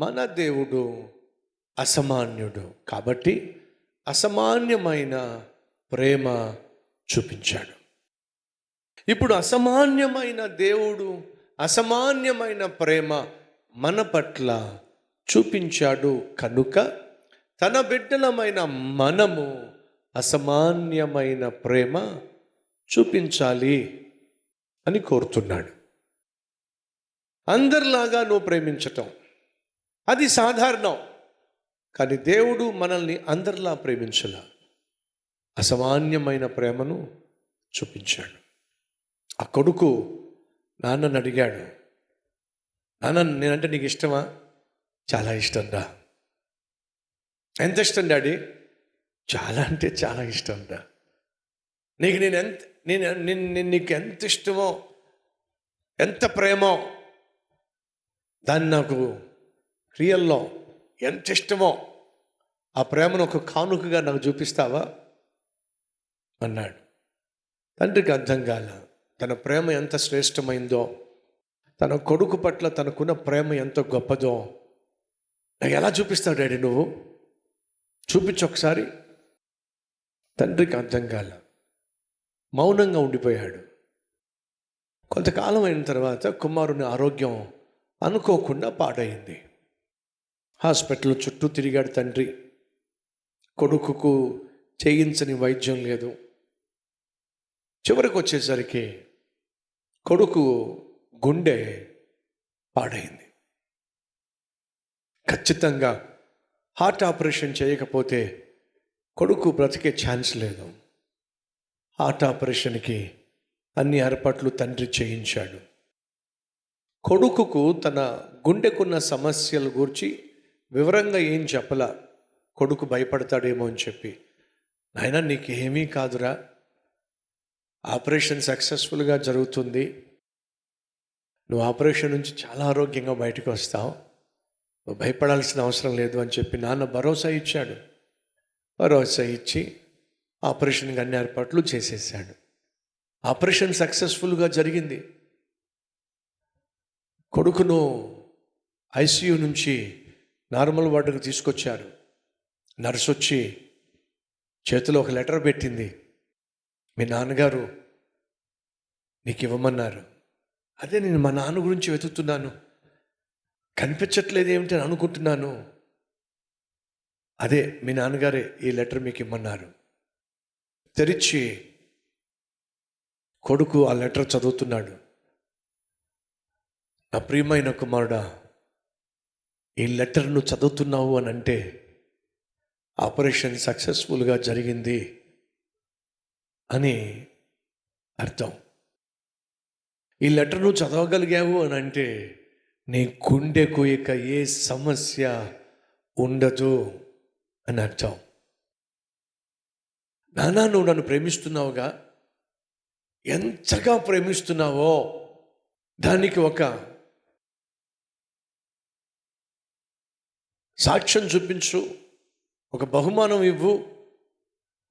మన దేవుడు అసమాన్యుడు కాబట్టి అసమాన్యమైన ప్రేమ చూపించాడు. ఇప్పుడు అసమాన్యమైన దేవుడు అసమాన్యమైన ప్రేమ మన పట్ల చూపించాడు కనుక తన బిడ్డలమైన మనము అసమాన్యమైన ప్రేమ చూపించాలి అని కోరుతున్నాడు. అందరిలాగా నువ్వు ప్రేమించటం అది సాధారణం. కానీ దేవుడు మనల్ని అందరిలా ప్రేమించల. అసామాన్యమైన ప్రేమను చూపించాడు. ఆ కొడుకు నాన్నని అడిగాడు నాన్న నేనంటే నీకు ఇష్టమా? చాలా ఇష్టం రా. ఎంత ఇష్టం డాడీ? చాలా అంటే చాలా ఇష్టం రా. నీకు నేను ఎంత నేను నేను నేను నీకు ఎంత ఇష్టమో ఎంత ప్రేమో దాన్ని నాకు రియల్లో ఎంత ఇష్టమో ఆ ప్రేమను ఒక కానుకగా నాకు చూపిస్తావా? అన్నాడు. తండ్రికి అర్థం కాల తన ప్రేమ ఎంత శ్రేష్టమైందో తన కొడుకు పట్ల తనకున్న ప్రేమ ఎంత గొప్పదో. నాకు ఎలా చూపిస్తావు డాడీ నువ్వు? చూపించు ఒకసారి. తండ్రికి అర్థం కాల మౌనంగా ఉండిపోయాడు. కొంతకాలం అయిన తర్వాత కుమారుని ఆరోగ్యం అనుకోకుండా పాడైంది. హాస్పిటల్ చుట్టూ తిరిగాడు తండ్రి. కొడుకుకు చేయించని వైద్యం లేదు. చివరికి వచ్చేసరికి కొడుకు గుండె పాడైంది. ఖచ్చితంగా హార్ట్ ఆపరేషన్ చేయకపోతే కొడుకు బ్రతికే ఛాన్స్ లేదు. హార్ట్ ఆపరేషన్కి అన్ని ఏర్పాట్లు తండ్రి చేయించాడు. కొడుకుకు తన గుండెకున్న సమస్యల గురించి వివరంగా ఏం చెప్పలా? కొడుకు భయపడతాడేమో అని చెప్పి. నాయన నీకేమీ కాదురా. ఆపరేషన్ సక్సెస్ఫుల్గా జరుగుతుంది. నువ్వు ఆపరేషన్ నుంచి చాలా ఆరోగ్యంగా బయటకు వస్తావు. నువ్వు భయపడాల్సిన అవసరం లేదు అని చెప్పి నాన్న భరోసా ఇచ్చాడు. భరోసా ఇచ్చి ఆపరేషన్కి అన్ని ఏర్పాట్లు చేసేసాడు. ఆపరేషన్ సక్సెస్ఫుల్గా జరిగింది. కొడుకును ఐసీయూ నుంచి నార్మల్ వార్డుకు తీసుకొచ్చారు. నర్స్ వచ్చి చేతిలో ఒక లెటర్ పెట్టింది. మీ నాన్నగారు నీకు ఇవ్వమన్నారు. అదే నేను మా నాన్న గురించి వెతుకుతున్నాను. కనిపించట్లేదు ఏమిటి అని అనుకుంటున్నాను. అదే మీ నాన్నగారే ఈ లెటర్ మీకు ఇమ్మన్నారు. తెరిచి కొడుకు ఆ లెటర్ చదువుతున్నాడు. నా ప్రియమైన కుమారుడా ఈ లెటర్ను చదువుతున్నావు అని అంటే ఆపరేషన్ సక్సెస్ఫుల్గా జరిగింది అని అర్థం. ఈ లెటర్ నువ్వు చదవగలిగావు అని అంటే నీ గుండెకు ఇక ఏ సమస్య ఉండదు అని అర్థం. నానా నువ్వు నన్ను ప్రేమిస్తున్నావుగా? ఎంతగా ప్రేమిస్తున్నావో? దానికి ఒక సాక్ష్యం చూపించు ఒక బహుమానం ఇవ్వు.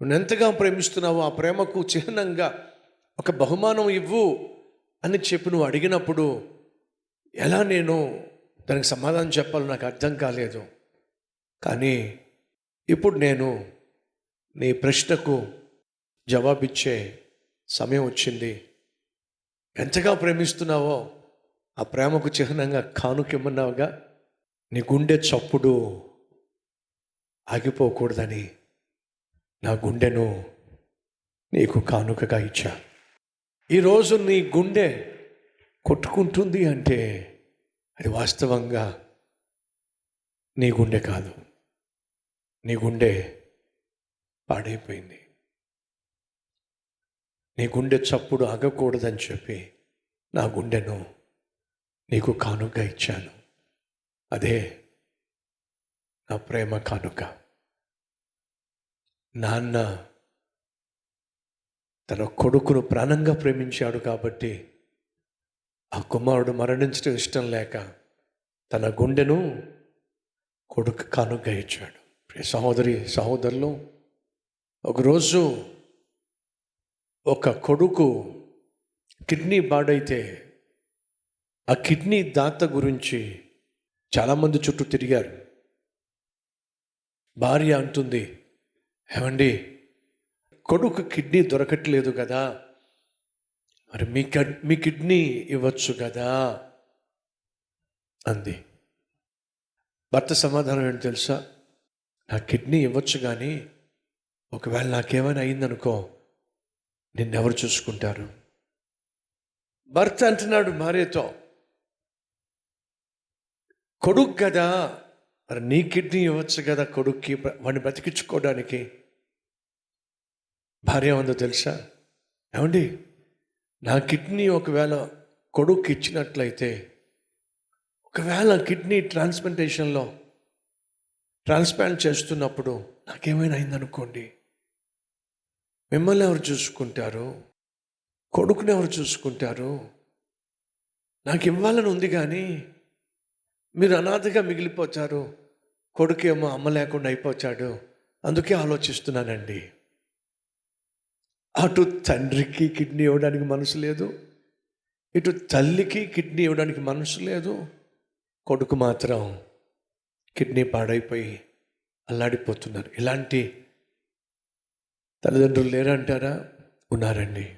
నువ్వు ఎంతగా ప్రేమిస్తున్నావో ఆ ప్రేమకు చిహ్నంగా ఒక బహుమానం ఇవ్వు అని చెప్పి నువ్వు అడిగినప్పుడు ఎలా నేను దానికి సమాధానం చెప్పాలో నాకు అర్థం కాలేదు. కానీ ఇప్పుడు నేను నీ ప్రశ్నకు జవాబిచ్చే సమయం వచ్చింది. ఎంతగా ప్రేమిస్తున్నావో ఆ ప్రేమకు చిహ్నంగా కానుకిమ్మన్నావుగా నీ గుండె చప్పుడు ఆగిపోకూడదని నా గుండెను నీకు కానుకగా ఇచ్చా. ఈరోజు నీ గుండె కొట్టుకుంటుంది అంటే అది వాస్తవంగా నీ గుండె కాదు. నీ గుండె పాడైపోయింది. నీ గుండె చప్పుడు ఆగకూడదని చెప్పి నా గుండెను నీకు కానుకగా ఇచ్చాను. అదే నా ప్రేమ కానుక. నాన్న తన కొడుకును ప్రాణంగా ప్రేమించాడు కాబట్టి ఆ కుమారుడు మరణించడం ఇష్టం లేక తన గుండెను కొడుకు కానుక ఇచ్చాడు. ప్రియ సహోదరి సహోదరులు ఒకరోజు ఒక కొడుకు కిడ్నీ బాడైతే ఆ కిడ్నీ దాత గురించి చాలామంది చుట్టూ తిరిగారు. భార్య అంటుంది ఏమండి కొడుకు కిడ్నీ దొరకట్లేదు కదా. మరి మీ కడ్ మీ కిడ్నీ ఇవ్వచ్చు కదా? అంది. భర్త సమాధానం ఏంటి తెలుసా? నా కిడ్నీ ఇవ్వచ్చు కానీ ఒకవేళ నాకేమైనా అయిందనుకో నిన్నెవరు చూసుకుంటారు? భర్త అంటున్నాడు భార్యతో కొడుకు కదా. మరి నీ కిడ్నీ ఇవ్వచ్చు కదా కొడుక్కి వాడిని బ్రతికించుకోవడానికి. భార్య ఉందో తెలుసా? ఏమండి? నా కిడ్నీ ఒకవేళ కొడుకు ఇచ్చినట్లయితే ఒకవేళ కిడ్నీ ట్రాన్స్ప్లాంటేషన్లో ట్రాన్స్ప్లాంట్ చేస్తున్నప్పుడు నాకేమైనా అయిందనుకోండి మిమ్మల్ని ఎవరు చూసుకుంటారు? కొడుకుని ఎవరు చూసుకుంటారు? నాకు ఇవ్వాలని ఉంది కానీ మీరు అనాథగా మిగిలిపోతారు. కొడుకేమో అమ్మ లేకుండా అయిపోతాడు. అందుకే ఆలోచిస్తున్నానండి. అటు తండ్రికి కిడ్నీ ఇవ్వడానికి మనసు లేదు. ఇటు తల్లికి కిడ్నీ ఇవ్వడానికి మనసు లేదు. కొడుకు మాత్రం కిడ్నీ పాడైపోయి అల్లాడిపోతున్నారు. ఇలాంటి తల్లిదండ్రులు లేరంటారా? ఉన్నారండి.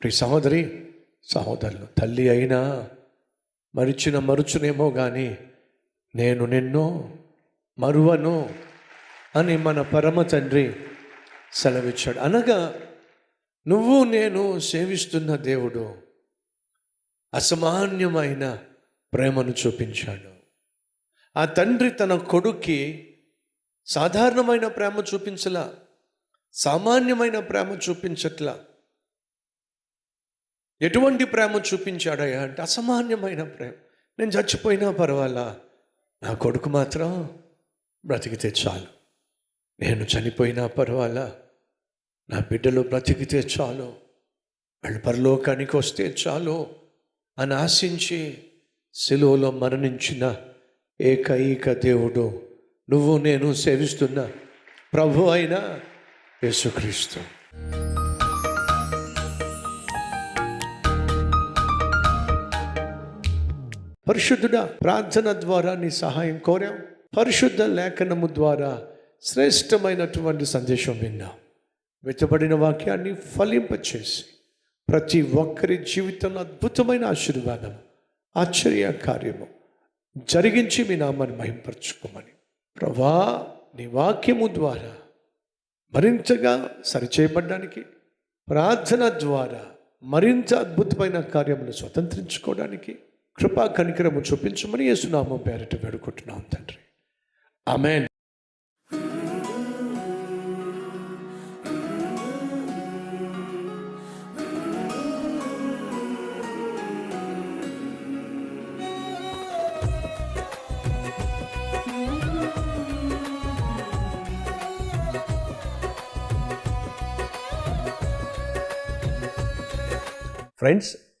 ప్రియ సహోదరి సహోదరులు తల్లి అయినా మరిచిన మరుచునేమో కానీ నేను నిన్ను మరువను అని మన పరమ తండ్రి సెలవిచ్చాడు. అనగా నువ్వు నేను సేవిస్తున్న దేవుడు అసామాన్యమైన ప్రేమను చూపించాడు. ఆ తండ్రి తన కొడుక్కి సాధారణమైన ప్రేమ చూపించలా సామాన్యమైన ప్రేమ చూపించట్లా ఎటువంటి ప్రేమ చూపించాడయ్యా? అంటే అసామాన్యమైన ప్రేమ. నేను చచ్చిపోయినా పర్వాలా? నా కొడుకు మాత్రం బ్రతికితే చాలు. నేను చనిపోయినా పర్వాలా? నా బిడ్డలు బ్రతికితే చాలు. వాళ్ళు పరలోకానికి వస్తే చాలు అని ఆశించి సెలువులో మరణించిన ఏకైక దేవుడు నువ్వు నేను సేవిస్తున్న ప్రభు అయిన యేసుక్రీస్తు. పరిశుద్ధుడా ప్రార్థన ద్వారా నీ సహాయం కోరాం. పరిశుద్ధ లేఖనము ద్వారా శ్రేష్టమైనటువంటి సందేశం విన్నాం. వెతబడిన వాక్యాన్ని ఫలింపచేసి ప్రతి ఒక్కరి జీవితంలో అద్భుతమైన ఆశీర్వాదం ఆశ్చర్య కార్యము జరిగించి మీ నామాన్ని మహింపరచుకోమని ప్రభా నీ వాక్యము ద్వారా మరింతగా సరిచేయబడ్డానికి ప్రార్థన ద్వారా మరింత అద్భుతమైన కార్యములు స్వతంత్రించుకోవడానికి కృపా కనికరము చూపించమని యేసునామం పేరిట వేడుకుంటున్నాం తండ్రి. ఆమెన్. ఫ్రెండ్స్